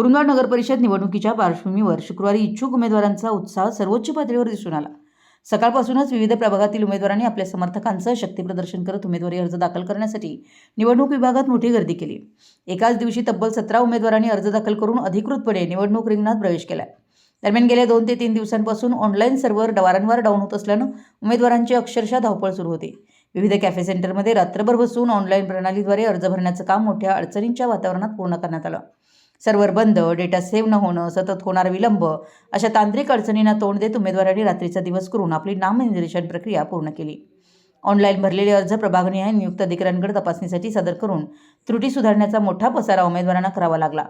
कुरुंदवाड नगर परिषद निवडणुकीच्या पार्श्वभूमीवर शुक्रवारी इच्छुक उमेदवारांचा उत्साह सर्वोच्च पातळीवर दिसून आला. सकाळपासूनच विविध प्रभागातील उमेदवारांनी आपल्या समर्थकांचं शक्तीप्रदर्शन करत उमेदवारी अर्ज दाखल करण्यासाठी निवडणूक विभागात मोठी गर्दी केली. एकाच दिवशी तब्बल सतरा उमेदवारांनी अर्ज दाखल करून अधिकृतपणे निवडणूक रिंगणात प्रवेश केला. दरम्यान गेल्या दोन ते तीन दिवसांपासून ऑनलाईन सर्व्हर वारंवार डाऊन होत असल्यानं उमेदवारांची अक्षरशः धावपळ सुरू होती. विविध कॅफे सेंटरमध्ये रात्रभर बसून ऑनलाईन प्रणालीद्वारे अर्ज भरण्याचं काम मोठ्या अडचणींच्या वातावरणात पूर्ण करण्यात आलं. सर्व्हर बंद डेटा सेव्ह न होणं सतत होणारा विलंब अशा तांत्रिक अडचणींना तोंड देत उमेदवारांनी रात्रीचा दिवस करून आपली नामनिर्देशन प्रक्रिया पूर्ण केली. ऑनलाईन भरलेले अर्ज प्रभागनिहाय नियुक्त अधिकाऱ्यांकडे तपासणीसाठी सादर करून त्रुटी सुधारण्याचा मोठा पसारा उमेदवारांना करावा लागला.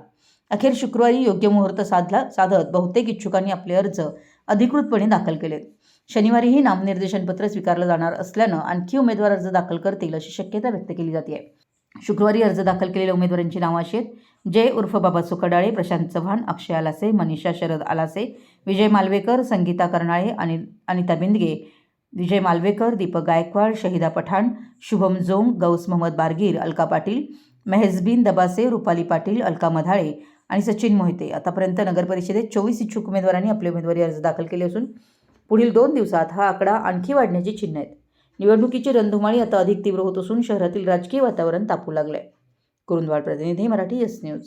अखेर शुक्रवारी योग्य मुहूर्त साधला साधत बहुतेक इच्छुकांनी आपले अर्ज अधिकृतपणे दाखल केलेत शनिवारीही नामनिर्देशनपत्र स्वीकारलं जाणार असल्यानं आणखी उमेदवार अर्ज दाखल करतील अशी शक्यता व्यक्त केली जाते शुक्रवारी अर्ज दाखल केलेल्या उमेदवारांची नावं अशी आहेत. जय उर्फ बाबा सुखडाळे प्रशांत चव्हाण अक्षय आलासे मनीषा शरद आलासे विजय मालवेकर संगीता कर्नाळे आणि अनिता बिंदगे विजय मालवेकर दीपक गायकवाड शहिदा पठाण शुभम जोंग गौस मोहम्मद बारगीर अलका पाटील मेहजबीन दबासे रुपाली पाटील अलका मधाळे आणि सचिन मोहिते. आतापर्यंत नगरपरिषदेत चोवीस इच्छुक उमेदवारांनी आपले उमेदवारी अर्ज दाखल केले असून पुढील दोन दिवसात हा आकडा आणखी वाढण्याची चिन्ह आहेत. निवडणुकीची रणधुमाळी आता अधिक तीव्र होत असून शहरातील राजकीय वातावरण तापू लागलं आहे कुरुंदवाड प्रतिनिधी मराठी एस न्यूज